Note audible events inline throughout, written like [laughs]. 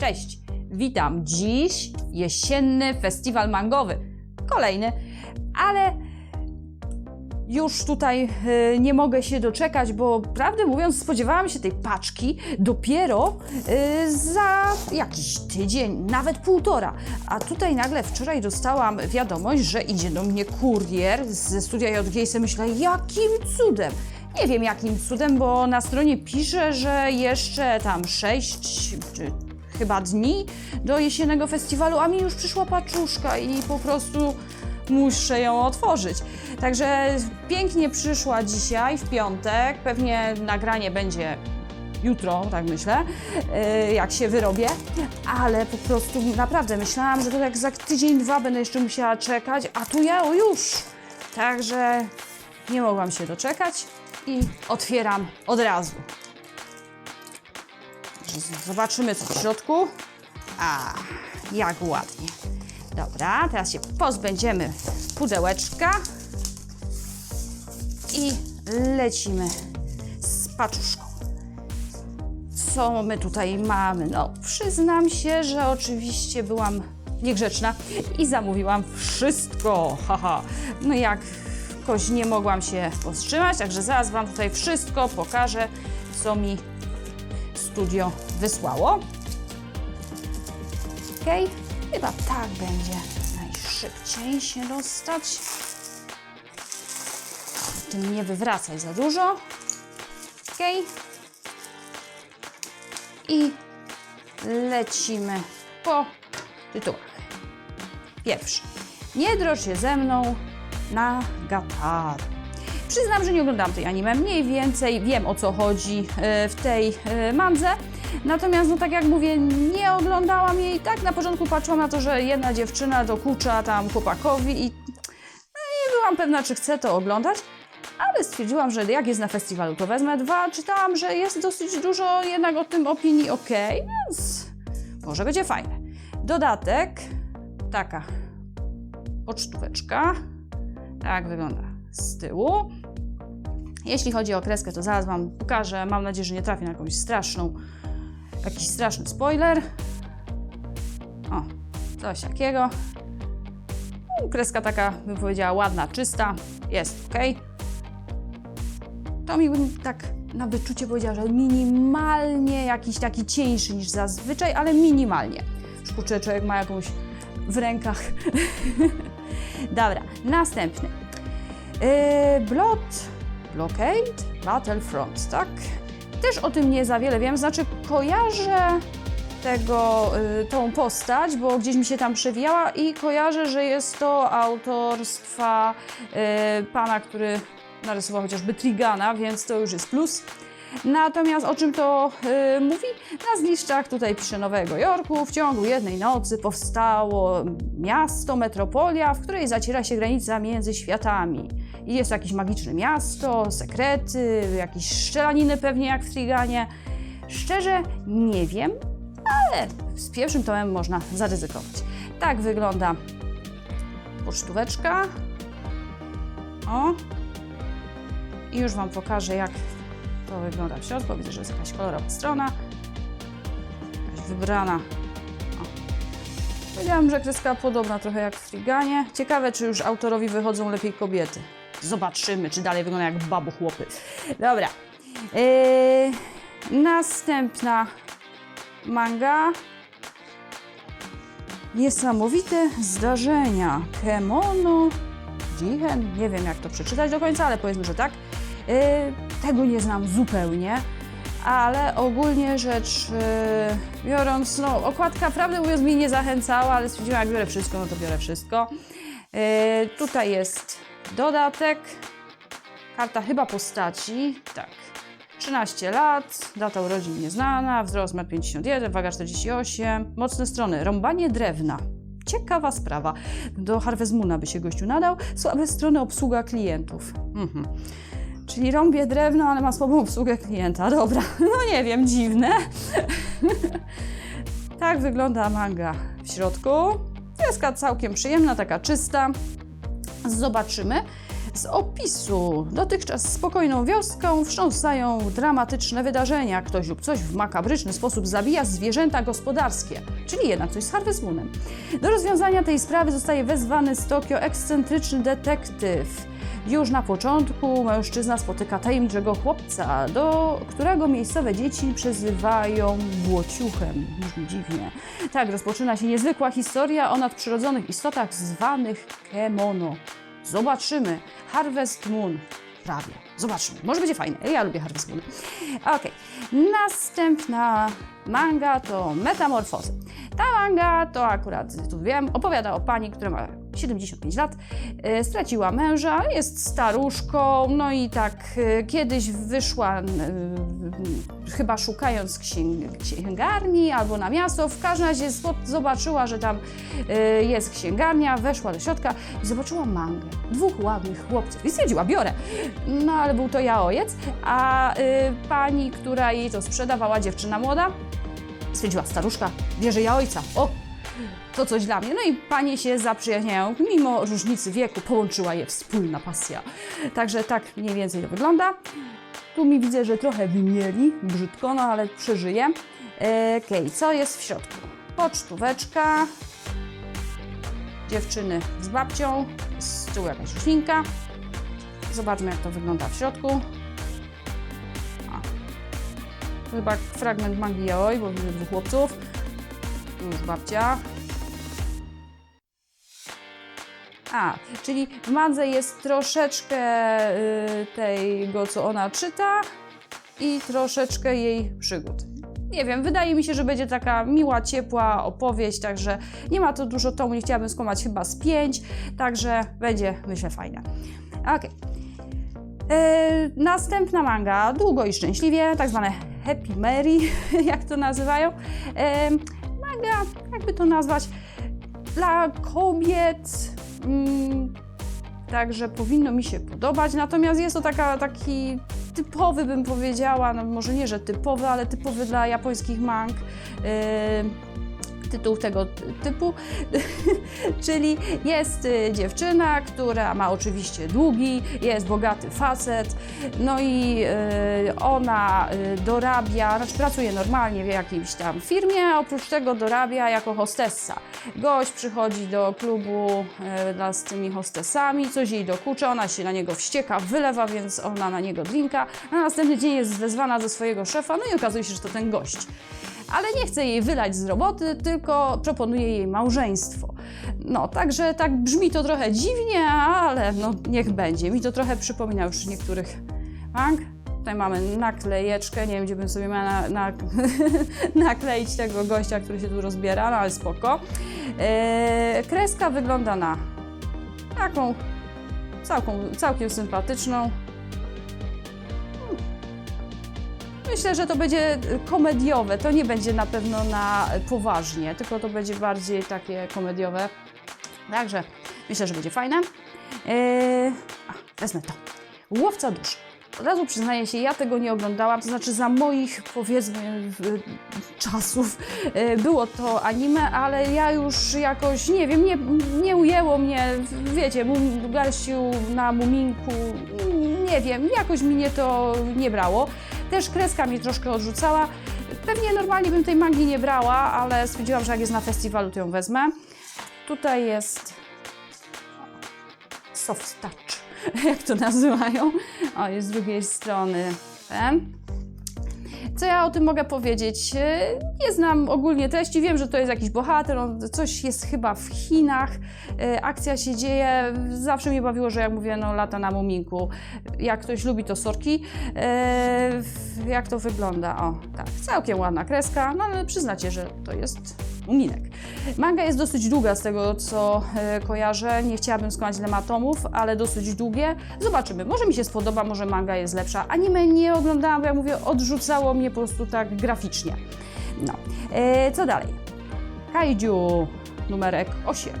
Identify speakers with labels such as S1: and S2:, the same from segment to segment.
S1: Cześć! Witam! Dziś jesienny festiwal mangowy. Kolejny, ale już tutaj y, nie mogę się doczekać, bo prawdę mówiąc, spodziewałam się tej paczki dopiero y, za jakiś tydzień, nawet półtora. A tutaj nagle wczoraj dostałam wiadomość, że idzie do mnie kurier ze studia JG i sobie myślę, jakim cudem? Nie wiem jakim cudem, bo na stronie pisze, że jeszcze tam sześć czy chyba dni do jesiennego festiwalu, a mi już przyszła paczuszka i po prostu muszę ją otworzyć. Także pięknie przyszła dzisiaj, w piątek. Pewnie nagranie będzie jutro, tak myślę, yy, jak się wyrobię, ale po prostu naprawdę myślałam, że to tak za tydzień, dwa będę jeszcze musiała czekać, a tu ja już. Także nie mogłam się doczekać i otwieram od razu. Zobaczymy, co w środku. A, jak ładnie. Dobra, teraz się pozbędziemy pudełeczka i lecimy z paczuszką. Co my tutaj mamy? No, przyznam się, że oczywiście byłam niegrzeczna i zamówiłam wszystko. Haha. No jak jakoś nie mogłam się powstrzymać, także zaraz Wam tutaj wszystko pokażę, co mi studio wysłało. Ok, chyba tak będzie najszybciej się dostać. Tym nie wywracaj za dużo. Ok. I lecimy po tytułach. Pierwszy. Nie drocz się ze mną na Gatar. Przyznam, że nie oglądam tej anime, mniej więcej wiem o co chodzi e, w tej e, mandze. Natomiast, no tak jak mówię, nie oglądałam jej. Tak na początku patrzyłam na to, że jedna dziewczyna dokucza tam chłopakowi i no, nie byłam pewna, czy chcę to oglądać. Ale stwierdziłam, że jak jest na festiwalu, to wezmę dwa. Czytałam, że jest dosyć dużo jednak o tym opinii ok, więc może będzie fajne. Dodatek, taka pocztóweczka. Tak wygląda z tyłu. Jeśli chodzi o kreskę, to zaraz Wam pokażę. Mam nadzieję, że nie trafię na jakąś straszną, jakiś straszny spoiler. O, coś takiego. Kreska taka, bym powiedziała, ładna, czysta. Jest ok. To mi bym tak na wyczucie powiedziała, że minimalnie jakiś taki cieńszy niż zazwyczaj, ale minimalnie. Już kurczę, człowiek ma jakąś w rękach. [laughs] Dobra, następny. Yy, Blot, Blockade, Battlefront, tak? Też o tym nie za wiele wiem, znaczy kojarzę tego, y, tą postać, bo gdzieś mi się tam przewijała i kojarzę, że jest to autorstwa y, pana, który narysował chociażby Trigana, więc to już jest plus. Natomiast o czym to y, mówi? Na zniszczach tutaj pisze Nowego Jorku w ciągu jednej nocy powstało miasto, metropolia, w której zaciera się granica między światami. I jest jakieś magiczne miasto, sekrety, jakieś szczelaniny pewnie jak w Triganie. Szczerze nie wiem, ale z pierwszym tomem można zaryzykować. Tak wygląda pocztóweczka. O. I już Wam pokażę, jak to wygląda w środku. Widzę, że jest jakaś kolorowa strona. Jakaś wybrana. O. Powiedziałam, że kreska podobna trochę jak w Triganie. Ciekawe, czy już autorowi wychodzą lepiej kobiety. Zobaczymy, czy dalej wygląda jak babu chłopy. Dobra. Yy, następna manga. Niesamowite zdarzenia. Kemono Jihen. Nie wiem, jak to przeczytać do końca, ale powiedzmy, że tak. Yy, tego nie znam zupełnie, ale ogólnie rzecz yy, biorąc, no okładka prawdę mówiąc mi nie zachęcała, ale stwierdziłam, jak biorę wszystko, no to biorę wszystko. Yy, tutaj jest dodatek, karta chyba postaci, tak. 13 lat, data urodzin nieznana, wzrost 1,51 m, waga 48, mocne strony, rąbanie drewna. Ciekawa sprawa. Do Harvest Moona by się gościu nadał. Słabe strony obsługa klientów. Mhm. Czyli rąbie drewno, ale ma słabą obsługę klienta. Dobra, [laughs] no nie wiem, dziwne. [laughs] tak wygląda manga w środku. Kreska całkiem przyjemna, taka czysta. Zobaczymy. Z opisu dotychczas spokojną wioską wstrząsają dramatyczne wydarzenia. Ktoś lub coś w makabryczny sposób zabija zwierzęta gospodarskie, czyli jednak coś z Harvest Moonem. Do rozwiązania tej sprawy zostaje wezwany z Tokio ekscentryczny detektyw. Już na początku mężczyzna spotyka tajemniczego chłopca, do którego miejscowe dzieci przezywają błociuchem. Brzmi dziwnie. Tak rozpoczyna się niezwykła historia o nadprzyrodzonych istotach zwanych kemono. Zobaczymy. Harvest Moon. Prawie. Zobaczymy. Może będzie fajne. Ja lubię Harvest Moon. Okej. Następna manga to Metamorfozy. Ta manga to akurat, tu wiem, opowiada o pani, która ma 75 lat, e, straciła męża, jest staruszką, no i tak e, kiedyś wyszła, e, chyba szukając księg, księgarni albo na miasto, w każdym razie zobaczyła, że tam jest księgarnia, weszła do środka i zobaczyła mangę dwóch ładnych chłopców i stwierdziła, biorę. No ale był to jaojec, a pani, która jej to sprzedawała, dziewczyna młoda, stwierdziła, staruszka, bierze ja ojca. O, to coś dla mnie. No i panie się zaprzyjaźniają. Mimo różnicy wieku połączyła je wspólna pasja. Także tak mniej więcej to wygląda. Tu mi widzę, że trochę wymieli, brzydko, no ale przeżyję. Okej, co jest w środku? Pocztóweczka, dziewczyny z babcią, z tyłu jakaś roślinka. Zobaczmy, jak to wygląda w środku. A. Chyba fragment mangi yaoi, bo widzę dwóch chłopców. Tu już babcia. A, czyli w mandze jest troszeczkę y, tego, co ona czyta i troszeczkę jej przygód. Nie wiem, wydaje mi się, że będzie taka miła, ciepła opowieść, także nie ma to dużo tomu, nie chciałabym skłamać chyba z pięć, także będzie, myślę, fajne. Okej. E, następna manga, długo i szczęśliwie, tak zwane Happy Mary, [laughs] jak to nazywają. E, manga, jakby to nazwać, dla kobiet, także powinno mi się podobać. Natomiast jest to taka, taki typowy, bym powiedziała, no może nie, że typowy, ale typowy dla japońskich mang. E, tytuł tego ty- typu, [laughs] czyli jest y, dziewczyna, która ma oczywiście długi, jest bogaty facet, no i y, ona y, dorabia, znaczy pracuje normalnie w jakiejś tam firmie, a oprócz tego dorabia jako hostessa. Gość przychodzi do klubu z tymi hostessami, coś jej dokucza, ona się na niego wścieka, wylewa, więc ona na niego drinka, a na następny dzień jest wezwana ze swojego szefa, no i okazuje się, że to ten gość ale nie chce jej wylać z roboty, tylko proponuje jej małżeństwo. No, także tak brzmi to trochę dziwnie, ale no niech będzie. Mi to trochę przypomina już niektórych mang. Tutaj mamy naklejeczkę, nie wiem gdzie bym sobie miała na, na, [laughs] nakleić tego gościa, który się tu rozbiera, no ale spoko. Eee, kreska wygląda na taką całkiem sympatyczną. Myślę, że to będzie komediowe. To nie będzie na pewno na poważnie, tylko to będzie bardziej takie komediowe. Także myślę, że będzie fajne. Eee, a, wezmę to. Łowca dusz. Od razu przyznaję się, ja tego nie oglądałam, to znaczy za moich powiedzmy czasów e, było to anime, ale ja już jakoś, nie wiem, nie, nie ujęło mnie, wiecie, garściu na muminku, nie wiem, jakoś mnie to nie brało. Też kreska mnie troszkę odrzucała. Pewnie normalnie bym tej mangi nie brała, ale stwierdziłam, że jak jest na festiwalu, to ją wezmę. Tutaj jest soft touch, [laughs] jak to nazywają. O, jest z drugiej strony ten. Co ja o tym mogę powiedzieć? E, Nie znam ogólnie treści, wiem, że to jest jakiś bohater, on, coś jest chyba w Chinach, e, akcja się dzieje, zawsze mnie bawiło, że jak mówię, no lata na muminku. Jak ktoś lubi, to sorki. E, jak to wygląda? O, tak, całkiem ładna kreska, no ale przyznacie, że to jest muminek. Manga jest dosyć długa z tego, co e, kojarzę. Nie chciałabym skłamać ile ma tomów, ale dosyć długie. Zobaczymy, może mi się spodoba, może manga jest lepsza. Anime nie oglądałam, bo jak mówię, odrzucało mnie po prostu tak graficznie. No, e, co dalej? Kaiju numerek 8.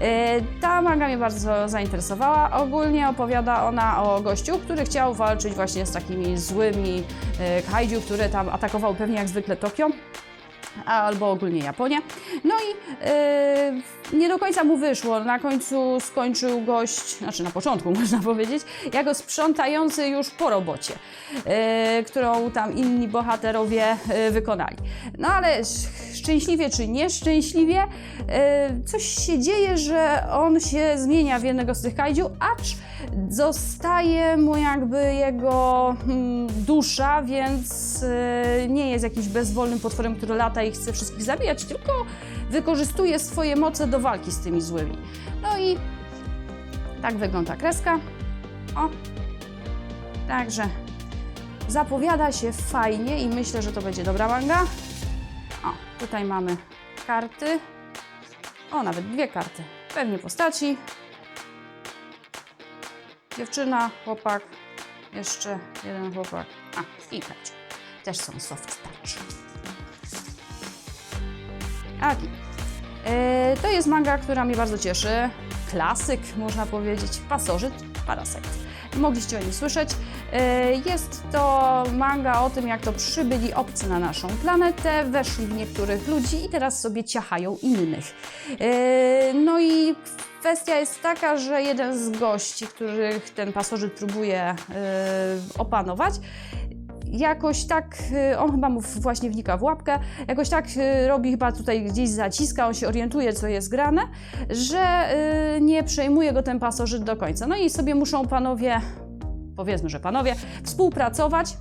S1: E, Ta manga mnie bardzo zainteresowała. Ogólnie opowiada ona o gościu, który chciał walczyć właśnie z takimi złymi e, kaiju, które tam atakowały pewnie jak zwykle Tokio albo ogólnie Japonię. No i e, nie do końca mu wyszło. Na końcu skończył gość, znaczy na początku [laughs] można powiedzieć, jako sprzątający już po robocie, e, którą tam inni bohaterowie e, wykonali. No ale sz- szczęśliwie czy nieszczęśliwie, e, coś się dzieje, że on się zmienia w jednego z tych kaiju, acz zostaje mu jakby jego mm, dusza, więc e, nie jest jakimś bezwolnym potworem, który lata i chce wszystkich zabijać, tylko wykorzystuje swoje moce do walki z tymi złymi. No i tak wygląda kreska. O, także zapowiada się fajnie i myślę, że to będzie dobra manga. O, tutaj mamy karty. O, nawet dwie karty. Pewnie postaci. Dziewczyna, chłopak, jeszcze jeden chłopak. A, i Kacia. Też są soft touch. Aki. E, to jest manga, która mnie bardzo cieszy. Klasyk, można powiedzieć. Pasożyt, Parasite. Mogliście o nim słyszeć. E, jest to manga o tym, jak to przybyli obcy na naszą planetę, weszli w niektórych ludzi i teraz sobie ciachają innych. E, no i kwestia jest taka, że jeden z gości, których ten pasożyt próbuje opanować, jakoś tak, y, on chyba mu właśnie wnika w łapkę, jakoś tak y, robi chyba tutaj gdzieś zaciska, on się orientuje, co jest grane, że y, nie przejmuje go ten pasożyt do końca. No i sobie muszą panowie, powiedzmy, że panowie, współpracować,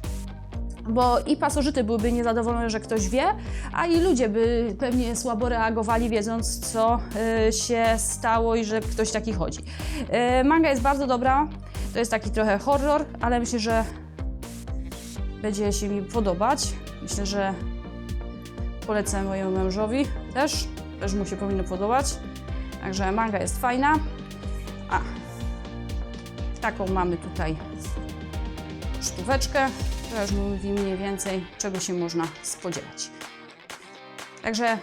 S1: bo i pasożyty byłyby niezadowolone, że ktoś wie, a i ludzie by pewnie słabo reagowali, wiedząc, co się stało i że ktoś taki chodzi. Manga jest bardzo dobra, to jest taki trochę horror, ale myślę, że będzie się mi podobać. Myślę, że polecę mojemu mężowi też. Też mu się powinno podobać. Także manga jest fajna. A, taką mamy tutaj sztuweczkę, która już mówi mniej więcej, czego się można spodziewać. Także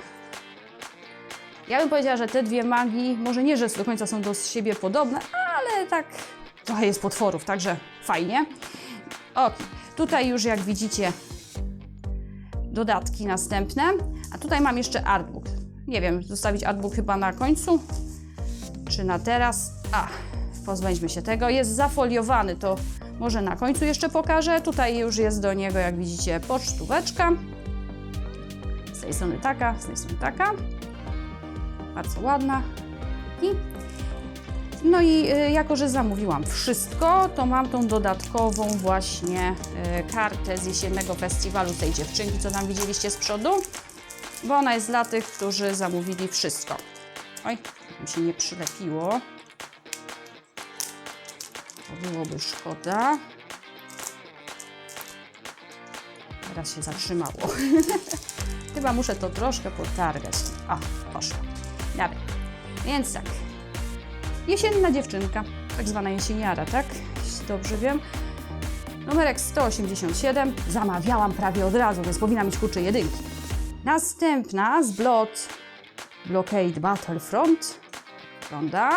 S1: ja bym powiedziała, że te dwie mangi, może nie, że do końca są do siebie podobne, ale tak trochę jest potworów, także fajnie. Ok, tutaj już jak widzicie dodatki następne, a tutaj mam jeszcze artbook. Nie wiem, zostawić artbook chyba na końcu, czy na teraz. A, pozbędźmy się tego. Jest zafoliowany, to może na końcu jeszcze pokażę. Tutaj już jest do niego, jak widzicie, pocztóweczka. Z tej strony taka, z tej strony taka. Bardzo ładna. I no i y, jako, że zamówiłam wszystko, to mam tą dodatkową właśnie y, kartę z jesiennego festiwalu tej dziewczynki, co tam widzieliście z przodu, bo ona jest dla tych, którzy zamówili wszystko. Oj, mi się nie przylepiło. To byłoby szkoda. Teraz się zatrzymało. [laughs] Chyba muszę to troszkę potargać. O, poszło. Dobra. Więc tak, Jesienna dziewczynka, tak zwana jesieniara, tak? Jeśli dobrze wiem. Numerek 187. Zamawiałam prawie od razu, więc powinna mieć kurczę jedynki. Następna z Blot Blockade Battlefront. Wygląda,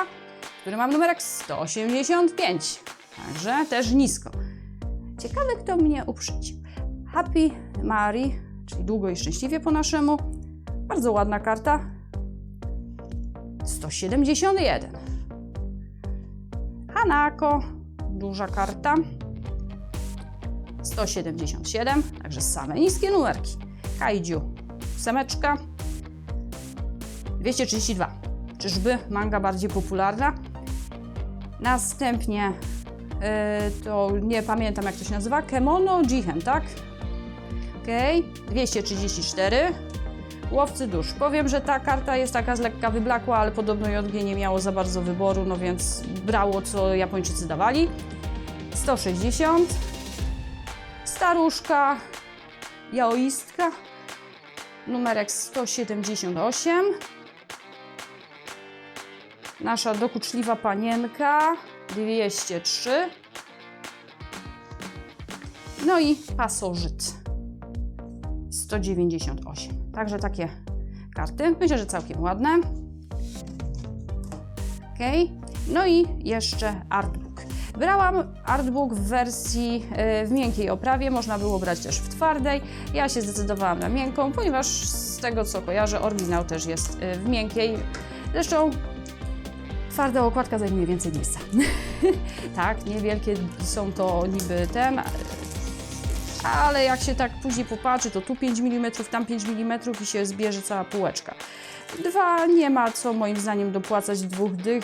S1: który mam numerek 185. Także też nisko. Ciekawe, kto mnie uprzedził. Happy Mary, czyli długo i szczęśliwie po naszemu. Bardzo ładna karta. 171. Hanako, duża karta. 177, także same niskie numerki. Kaiju, semeczka. 232. Czyżby manga bardziej popularna? Następnie yy, to nie pamiętam jak to się nazywa. Kemono Jihen, tak? Okej, 234. Łowcy dusz. Powiem, że ta karta jest taka z lekka wyblakła, ale podobno JG nie miało za bardzo wyboru, no więc brało co Japończycy dawali. 160. Staruszka, jaoistka, numerek 178. Nasza dokuczliwa panienka, 203. No i pasożyt. 198. Także takie karty. Myślę, że całkiem ładne. Ok. No i jeszcze artbook. Brałam artbook w wersji e, w miękkiej oprawie, można było brać też w twardej. Ja się zdecydowałam na miękką, ponieważ z tego co kojarzę, oryginał też jest e, w miękkiej. Zresztą twarda okładka zajmuje więcej miejsca. [laughs] tak, niewielkie są to niby ten, ale jak się tak później popatrzy, to tu 5 mm, tam 5 mm i się zbierze cała półeczka. Dwa, nie ma co moim zdaniem dopłacać dwóch dych.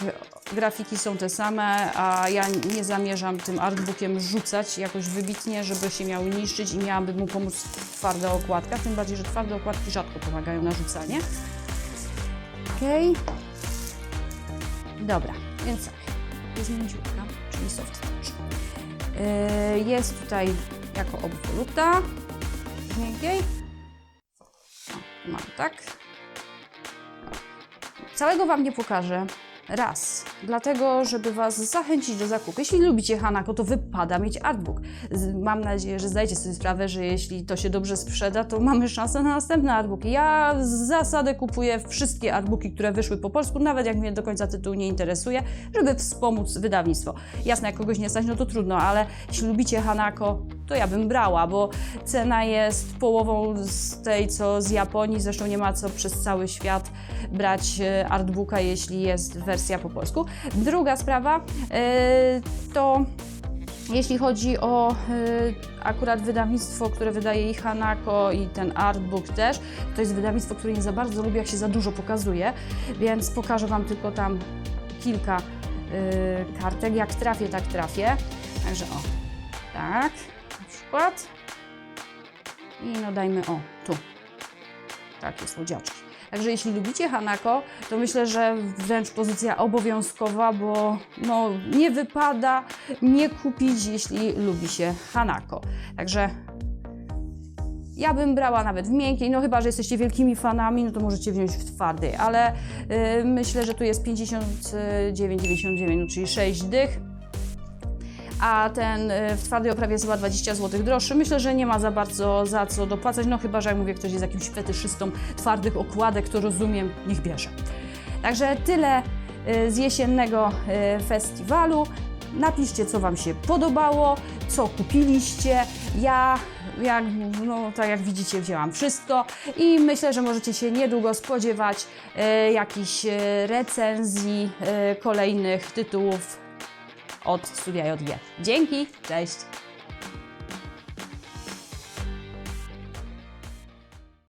S1: Grafiki są te same, a ja nie zamierzam tym artbookiem rzucać jakoś wybitnie, żeby się miały niszczyć i miałaby mu pomóc twarda okładka, tym bardziej, że twarde okładki rzadko pomagają na rzucanie. Okej. Dobra, więc tak, jest dziurka, czyli soft touch. Yy, Jest tutaj jako obwoluta miękkiej. Mam tak. Całego Wam nie pokażę. Raz, dlatego, żeby Was zachęcić do zakupu. Jeśli lubicie Hanako, to wypada mieć artbook. Mam nadzieję, że zdajecie sobie sprawę, że jeśli to się dobrze sprzeda, to mamy szansę na następne artbooki. Ja z zasady kupuję wszystkie artbooki, które wyszły po polsku, nawet jak mnie do końca tytuł nie interesuje, żeby wspomóc wydawnictwo. Jasne, jak kogoś nie stać, no to trudno, ale jeśli lubicie Hanako, to ja bym brała, bo cena jest połową z tej, co z Japonii. Zresztą nie ma co przez cały świat brać e, artbooka, jeśli jest wersja po polsku. Druga sprawa e, to jeśli chodzi o e, akurat wydawnictwo, które wydaje i Hanako i ten artbook też, to jest wydawnictwo, które nie za bardzo lubię, jak się za dużo pokazuje, więc pokażę Wam tylko tam kilka e, kartek. Jak trafię, tak trafię. Także o, tak, na przykład. I no dajmy, o, tu. Takie słodziaczki. Także jeśli lubicie Hanako, to myślę, że wręcz pozycja obowiązkowa, bo no, nie wypada nie kupić, jeśli lubi się Hanako. Także ja bym brała nawet w miękkiej, no chyba, że jesteście wielkimi fanami, no to możecie wziąć w twardej, ale y, myślę, że tu jest 59,99, no, czyli 6 dych a ten y, w twardej oprawie jest chyba 20 zł droższy. Myślę, że nie ma za bardzo za co dopłacać, no chyba, że jak mówię, ktoś jest jakimś fetyszystą twardych okładek, to rozumiem, niech bierze. Także tyle y, z jesiennego y, festiwalu. Napiszcie, co Wam się podobało, co kupiliście. Ja, jak, no, tak jak widzicie, wzięłam wszystko i myślę, że możecie się niedługo spodziewać y, jakichś recenzji y, kolejnych tytułów od Studia JG. Dzięki, cześć!